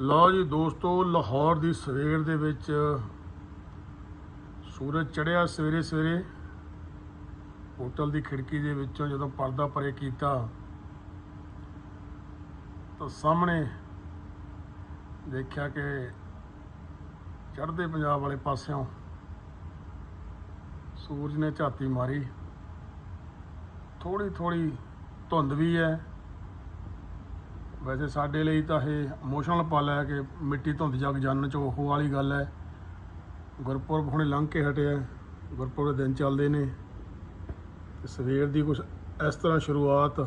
ਲਓ ਜੀ ਦੋਸਤੋ, ਲਾਹੌਰ ਦੀ ਸਵੇਰ ਦੇ ਵਿੱਚ ਸੂਰਜ ਚੜ੍ਹਿਆ ਸਵੇਰੇ ਸਵੇਰੇ। ਹੋਟਲ ਦੀ ਖਿੜਕੀ ਦੇ ਵਿੱਚੋਂ ਜਦੋਂ ਪਰਦਾ ਪਰੇ ਕੀਤਾ, ਤਾਂ ਸਾਹਮਣੇ ਦੇਖਿਆ ਕਿ ਚੜ੍ਹਦੇ ਪੰਜਾਬ ਵਾਲੇ ਪਾਸਿਓਂ ਸੂਰਜ ਨੇ ਝਾਤੀ ਮਾਰੀ। ਥੋੜੀ ਥੋੜੀ ਧੁੰਦ ਵੀ ਹੈ। ਵੈਸੇ ਸਾਡੇ ਲਈ ਤਾਂ ਇਹ ਇਮੋਸ਼ਨਲ ਪਲ ਹੈ ਕਿ ਮਿੱਟੀ ਧੁੰਦ ਜਗ ਜਾਣਨ ਚ, ਉਹ ਵਾਲੀ ਗੱਲ ਹੈ। ਗੁਰਪੁਰਬ ਹੁਣੇ ਲੰਘ ਕੇ ਹਟਿਆ ਗੁਰਪੁਰਬ ਦੇ ਦਿਨ ਚੱਲਦੇ ਨੇ। ਤੇ ਸਵੇਰ ਦੀ ਕੁਝ ਇਸ ਤਰ੍ਹਾਂ ਸ਼ੁਰੂਆਤ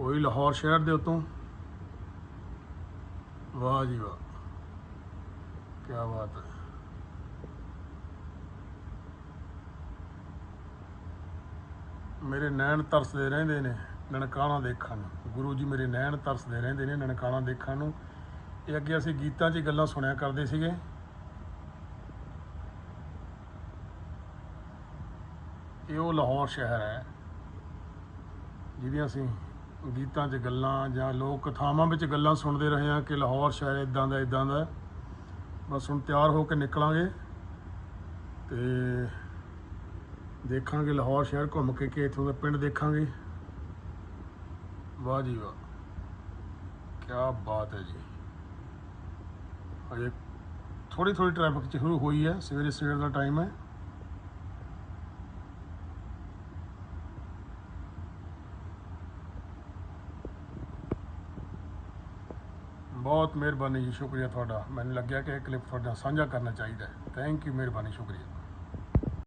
ਹੋਈ ਲਾਹੌਰ ਸ਼ਹਿਰ ਦੇ ਉਤੋਂ। ਵਾਹ ਜੀ ਵਾਹ। ਕੀ ਬਾਤ ਹੈ। ਮੇਰੇ ਨੈਣ ਤਰਸਦੇ ਰਹਿੰਦੇ ਨੇ। ਨਨਕਾਣਾ ਦੇਖਣ ਨੂੰ। ਗੁਰੂ ਜੀ ਮੇਰੇ ਨੈਣ ਤਰਸਦੇ ਰਹਿੰਦੇ ਨੇ ਨਨਕਾਣਾ ਦੇਖਣ ਨੂੰ। ਇਹ ਅੱਗੇ ਅਸੀਂ ਗੀਤਾਂ 'ਚ ਗੱਲਾਂ ਸੁਣਿਆ ਕਰਦੇ ਸੀਗੇ। ਇਹ ਉਹ ਲਾਹੌਰ ਸ਼ਹਿਰ ਹੈ, ਜਿਹਦੀਆਂ ਅਸੀਂ ਗੀਤਾਂ 'ਚ ਗੱਲਾਂ ਜਾਂ ਲੋਕ ਕਥਾਵਾਂ ਵਿੱਚ ਗੱਲਾਂ ਸੁਣਦੇ ਰਹੇ ਹਾਂ ਕਿ ਲਾਹੌਰ ਸ਼ਹਿਰ ਇਦਾਂ ਦਾ ਇਦਾਂ ਦਾ। ਬਸ ਹੁਣ ਤਿਆਰ ਹੋ ਕੇ ਨਿਕਲਾਂਗੇ ਤੇ ਦੇਖਾਂਗੇ ਲਾਹੌਰ ਸ਼ਹਿਰ ਘੁੰਮ ਕੇ ਕਿ ਇੱਥੋਂ ਦਾ ਪਿੰਡ ਦੇਖਾਂਗੇ। ਵਾਹ ਜੀ ਵਾਹ। ਕੀ ਬਾਤ ਹੈ ਜੀ। ਅਜੇ ਥੋੜੀ ਥੋੜੀ ਟ੍ਰੈਫਿਕ ਚ ਸ਼ੁਰੂ ਹੋਈ ਹੈ। ਸਵੇਰੇ ਸਵੇਰ ਦਾ ਟਾਈਮ ਹੈ। ਬਹੁਤ ਮਿਹਰਬਾਨੀ ਜੀ, ਸ਼ੁਕਰੀਆ ਤੁਹਾਡਾ। ਮੈਨੂੰ ਲੱਗਿਆ ਕਿ ਇਹ ਕਲਿੱਪ ਤੁਹਾਡੇ ਨਾਲ ਸਾਂਝਾ ਕਰਨਾ ਚਾਹੀਦਾ ਥੈਂਕ ਯੂ ਮਿਹਰਬਾਨੀ, ਸ਼ੁਕਰੀਆ।